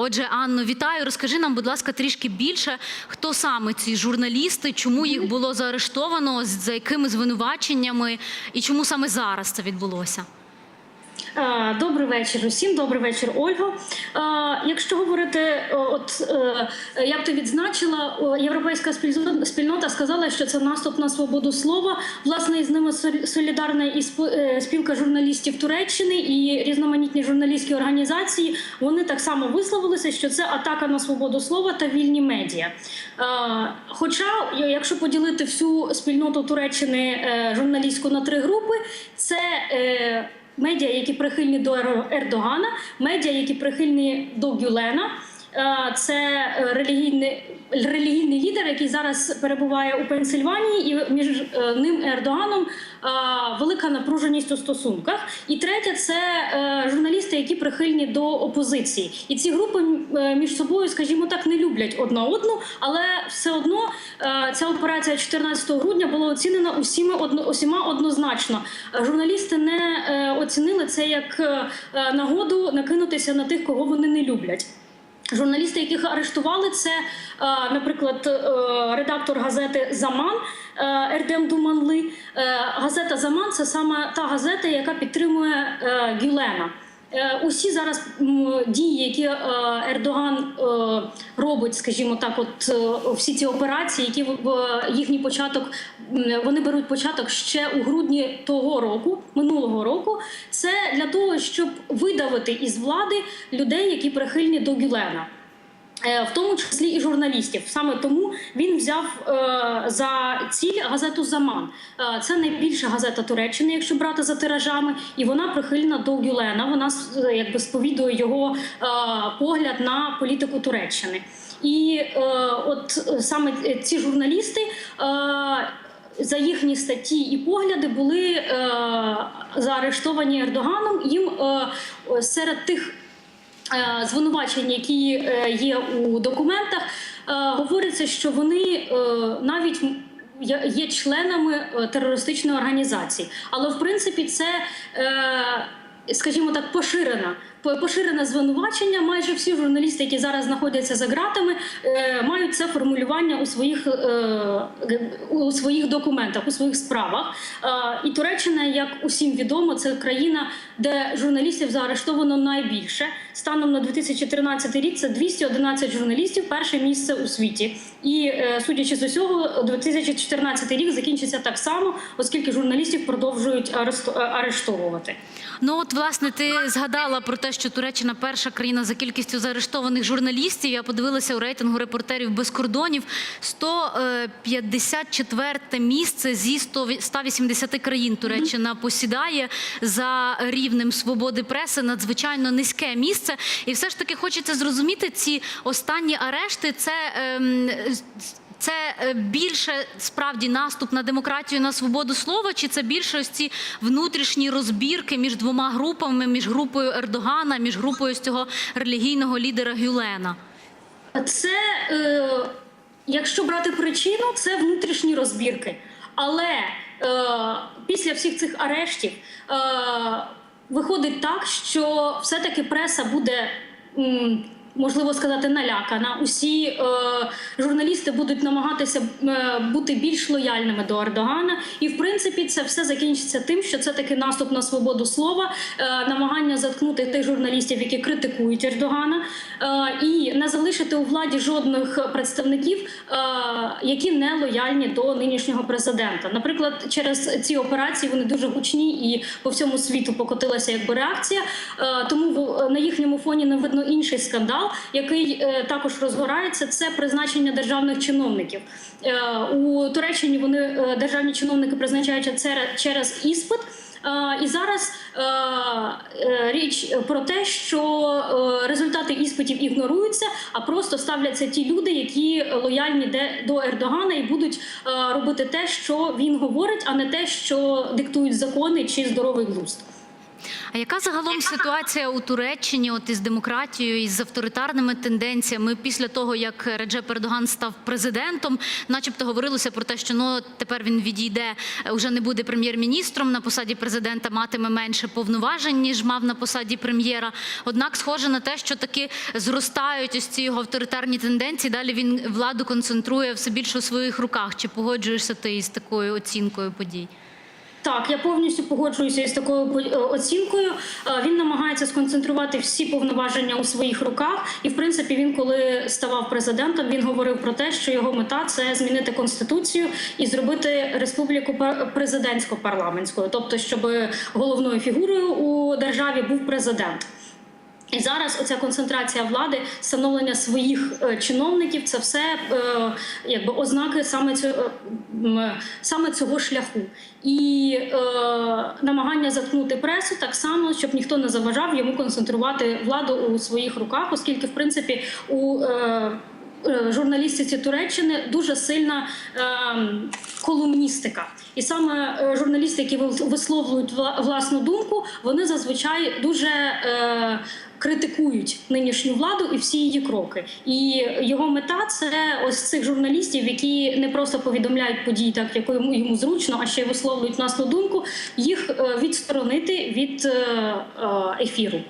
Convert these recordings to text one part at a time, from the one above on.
Отже, Анно, вітаю. Розкажи нам, будь ласка, трішки більше, хто саме ці журналісти, чому їх було заарештовано, за якими звинуваченнями і чому саме зараз це відбулося? Добрий вечір усім, добрий вечір, Ольго. Якщо говорити, от е, я б то відзначила, європейська спільнота- сказала, що це наступ на свободу слова. Власне, із ними солідарна і е, спілка журналістів Туреччини і різноманітні журналістські організації. Вони так само висловилися, що це атака на свободу слова та вільні медіа. Хоча, якщо поділити всю спільноту Туреччини е, журналістську на три групи, це медіа, які прихильні до Ер- Ердогана, медіа, які прихильні до Гюлена. Це релігійний, релігійний лідер, який зараз перебуває у Пенсильванії, і між е, ним і Ердоганом е, велика напруженість у стосунках. І третє це е, журналісти, які прихильні до опозиції. І ці групи між собою, скажімо так, не люблять одна одну, але все одно ця операція 14 грудня була оцінена усіма усіма однозначно. Журналісти не оцінили це як нагоду накинутися на тих, кого вони не люблять. Журналісти, яких арештували, це, е, наприклад, е, редактор газети Заман е, Ердем Думанли. Газета Заман це саме та газета, яка підтримує Гюлена. Е, Усі зараз дії, які е, Ердоган е, робить, скажімо так, от всі ці операції, які їхній початок вони беруть початок ще у грудні того року, минулого року. Це для того, щоб видавити із влади людей, які прихильні до Гюлена. Е, В тому числі і журналістів. Саме тому він взяв е, за ціль газету Заман. Е, це найбільша газета Туреччини, якщо брати за тиражами, і вона прихильна до Гюлена. Вона е, якби сповідує його погляд на політику Туреччини. І е, от саме ці журналісти. Е, за їхні статті і погляди були е, заарештовані Ердоганом. Їм е, серед тих звинувачень, які е, є у документах, е, говориться, що вони е, навіть є- членами е, терористичної організації. Але в принципі це. е, Скажімо так, поширена по- поширене звинувачення. Майже всі журналісти, які зараз знаходяться за ґратами, е, мають це формулювання у своїх е, у своїх документах, у своїх справах. Е, І Туреччина, як усім відомо, це країна, де журналістів заарештовано найбільше. Станом на 2013 рік це 211 журналістів, перше місце у світі. І судячи з усього, 2014 рік закінчиться так само, оскільки журналістів продовжують арештовувати. Ну от власне ти згадала про те, що Туреччина перша країна за кількістю заарештованих журналістів. Я подивилася у рейтингу репортерів без кордонів. 154 місце зі 100 180 країн Туреччина посідає за рівнем свободи преси. Надзвичайно низьке місце. І все ж таки хочеться зрозуміти ці останні арешти. Це ем, це е, більше справді наступ на демократію, на свободу слова, чи це більше ось ці внутрішні розбірки між двома групами, між групою Ердогана, між групою з цього релігійного лідера Гюлена? Це, е, якщо брати причину, це внутрішні розбірки. Але е, після всіх цих арештів е, виходить так, що все-таки преса буде. Можливо сказати, налякана. Усі е, журналісти будуть намагатися е, бути більш лояльними до Ердогана, і в принципі це все закінчиться тим, що це таки наступ на свободу слова, е, намагання заткнути тих журналістів, які критикують Ердогана, е, і не залишити у владі жодних представників, е, які не лояльні до нинішнього президента. Наприклад, через ці операції вони дуже гучні і по всьому світу покотилася якби реакція. Е, Тому на їхньому фоні не видно інший скандал, який е, також розгорається. Це призначення державних чиновників. Е, У Туреччині вони е, державні чиновники призначаються через іспит. І зараз річ про те, що результати іспитів ігноруються, а просто ставляться ті люди, які лояльні де- до Ердогана і будуть робити те, що він говорить, а не те, що диктують закони чи здоровий глузд. А яка загалом ситуація у Туреччині от із демократією, із авторитарними тенденціями після того, як Реджеп Ердоган став президентом, начебто говорилося про те, що ну тепер він відійде, е, вже не буде прем'єр-міністром на посаді президента, матиме менше повноважень ніж мав на посаді прем'єра. Однак, схоже на те, що таки зростають ось ці його авторитарні тенденції. Далі він владу концентрує все більше у своїх руках. Чи погоджуєшся ти із такою оцінкою подій? Так, я повністю погоджуюся із такою е, оцінкою. Е, Він намагається сконцентрувати всі повноваження у своїх руках. І, в принципі, він, коли ставав президентом, він говорив про те, що його мета це змінити конституцію і зробити республіку пар- президентсько-парламентською, тобто, щоб головною фігурою у державі був президент. І зараз оця концентрація влади, становлення своїх е, чиновників це все е, якби ознаки саме цього, саме цього шляху. І е, намагання заткнути пресу так само, щоб ніхто не заважав йому концентрувати владу у своїх руках, оскільки, в принципі, у е, е, журналістиці Туреччини дуже сильна е, колумністика. І саме е, журналісти, які висловлюють вла- власну думку, вони зазвичай дуже е, критикують нинішню владу і всі її кроки. І його мета це ось цих журналістів, які не просто повідомляють події, так як йому, зручно, а ще й висловлюють власну думку, їх е, відсторонити від е, е, ефіру.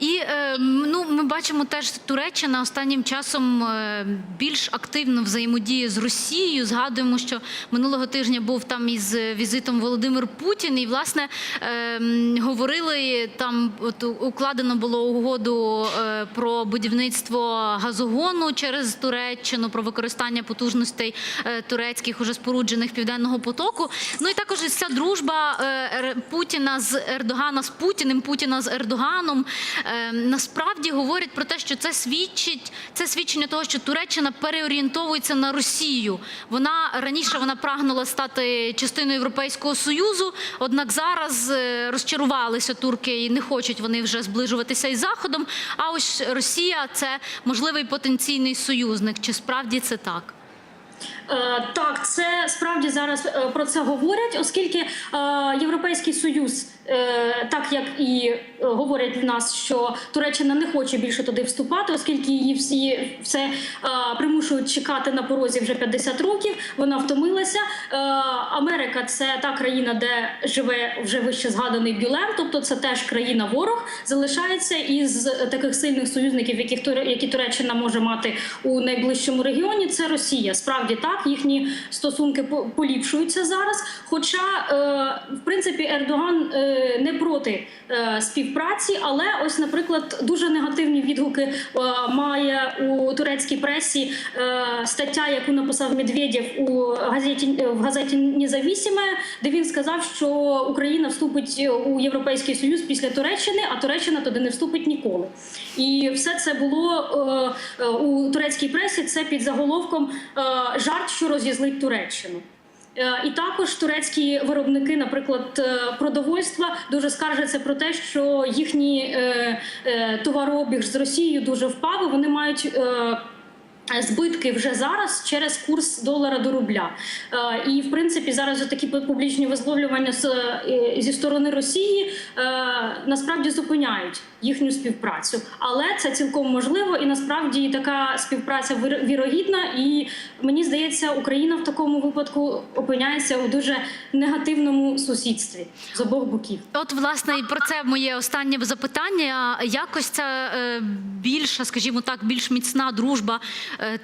І е, ну, ми бачимо теж Туреччина останнім часом е, більш активно взаємодіє з Росією. Згадуємо, що минулого тижня був там із візитом Володимир Путін, і власне е, говорили там. От укладено було угоду про будівництво газогону через Туреччину, про використання потужностей турецьких уже споруджених південного потоку. Ну і також ця дружба Путіна з Ердогана з Путіним, Путіна з Ердоганом е, насправді говорять про те, що це свідчить це свідчення того, що Туреччина переорієнтовується на Росію. Вона раніше вона прагнула стати частиною Європейського союзу, однак зараз е, розчарувалися турки і не хочуть вони вже зближуватися із заходом. А ось Росія це можливий потенційний союзник. Чи справді це так? Е, Так, це справді зараз про це говорять, оскільки Європейський Союз, так як і е, говорять в нас, що Туреччина не хоче більше туди вступати, оскільки її всі все е, примушують чекати на порозі вже 50 років. Вона втомилася. Е, Америка це та країна, де живе вже вище згаданий Бюлен, тобто це теж країна ворог, залишається із таких сильних союзників, яких які Туреччина може мати у найближчому регіоні. Це Росія. Справді так, їхні стосунки по- поліпшуються зараз. Хоча, е, в принципі, Ердоган е, не проти е, співпраці, але ось, наприклад, дуже негативні відгуки е, має у турецькій пресі е, стаття, яку написав Медведєв у газеті в газеті Незавісіме, де він сказав, що Україна вступить у Європейський Союз після Туреччини, а Туреччина туди не вступить ніколи. І все це було у турецькій пресі. Це під заголовком жарт, що розізлить Туреччину. Е, І також турецькі виробники, наприклад, е, продовольства, дуже скаржаться про те, що їхній е, товарообіг з Росією дуже впав. Вони мають. Збитки вже зараз через курс долара до рубля, Е, і в принципі зараз такі публічні висловлювання е, зі сторони Росії е, насправді зупиняють їхню співпрацю, але це цілком можливо, і насправді така співпраця вірогідна. І мені здається, Україна в такому випадку опиняється у дуже негативному сусідстві з обох боків. От, власне, і про це моє останнє запитання. Якось ця більша, скажімо так, більш міцна дружба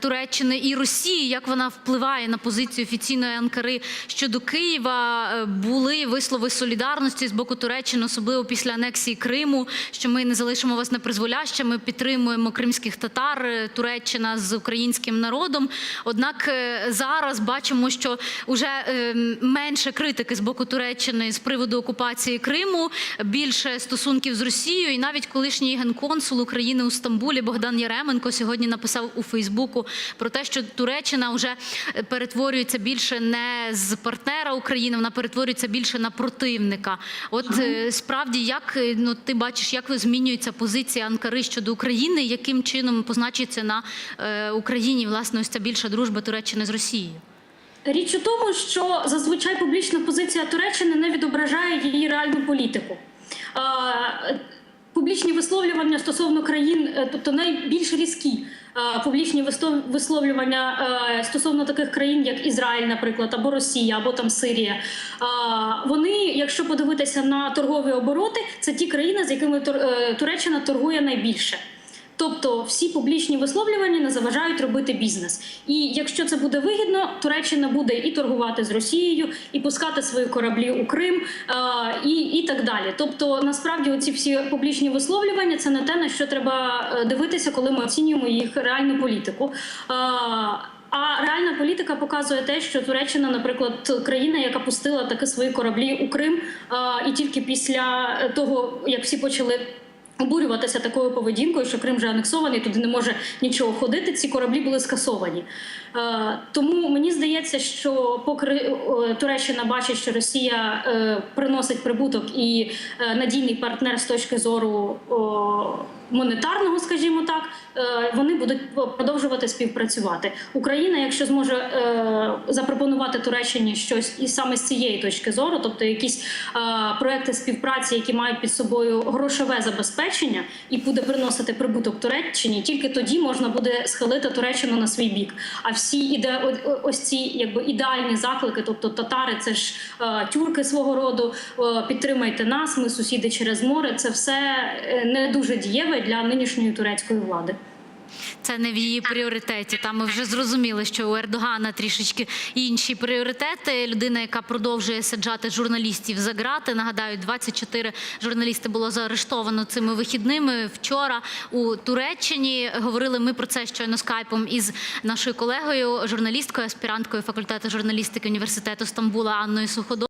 Туреччини і Росії, як вона впливає на позицію офіційної Анкари щодо Києва? Е, Були вислови солідарності з боку Туреччини, особливо після анексії Криму, що ми не залишимо вас на призволяще, ми підтримуємо кримських татар, е, Туреччина з українським народом. Однак е, зараз бачимо, що вже е, менше критики з боку Туреччини з приводу окупації Криму, більше стосунків з Росією. І навіть колишній генконсул України у Стамбулі Богдан Яременко сьогодні написав у Фейсбуку про те, що Туреччина вже е, перетворюється більше не з партнера України, вона перетворюється більше на противника. От е, справді, як е, ну ти бачиш, як змінюється позиція Анкари щодо України, яким чином позначиться на Україні власне ось ця більша дружба Туреччини з Росією? Річ у тому, що зазвичай публічна позиція Туреччини не відображає її реальну політику. Публічні висловлювання стосовно країн, е, тобто найбільш різкі е, публічні висловлювання е, стосовно таких країн, як Ізраїль, наприклад, або Росія, або там Сирія. Вони, якщо подивитися на торгові обороти, це ті країни, з якими Туреччина торгує найбільше. Тобто всі публічні висловлювання не заважають робити бізнес. І якщо це буде вигідно, Туреччина буде і торгувати з Росією, і пускати свої кораблі у Крим, е, і, і так далі. Тобто, насправді, оці всі публічні висловлювання це не те, на що треба е, дивитися, коли ми оцінюємо їх реальну політику. Е, а реальна політика показує те, що Туреччина, наприклад, країна, яка пустила таки свої кораблі у Крим, і тільки після того, як всі почали обурюватися такою поведінкою, що Крим вже анексований, туди не може нічого ходити. Ці кораблі були скасовані. Е, тому мені здається, що поки е, Туреччина бачить, що Росія е, приносить прибуток і е, надійний партнер з точки зору монетарного, скажімо так, е, вони будуть продовжувати співпрацювати. Україна, якщо зможе е, запропонувати Туреччині щось і саме з цієї точки зору, тобто якісь е, проекти співпраці, які мають під собою грошове забезпечення, і буде приносити прибуток Туреччині, тільки тоді можна буде схилити Туреччину на свій бік. А всі іде ось ці якби ідеальні заклики, тобто татари, це ж тюрки свого роду. підтримайте нас, ми сусіди через море. Це все не дуже дієве для нинішньої турецької влади. Це не в її пріоритеті. Там ми вже зрозуміли, що у Ердогана трішечки інші пріоритети. Людина, яка продовжує саджати журналістів за грати. Нагадаю, 24 журналісти було заарештовано цими вихідними. Вчора у Туреччині говорили ми про це щойно скайпом із нашою колегою, журналісткою, аспіранткою факультету журналістики університету Стамбула Анною Суходол.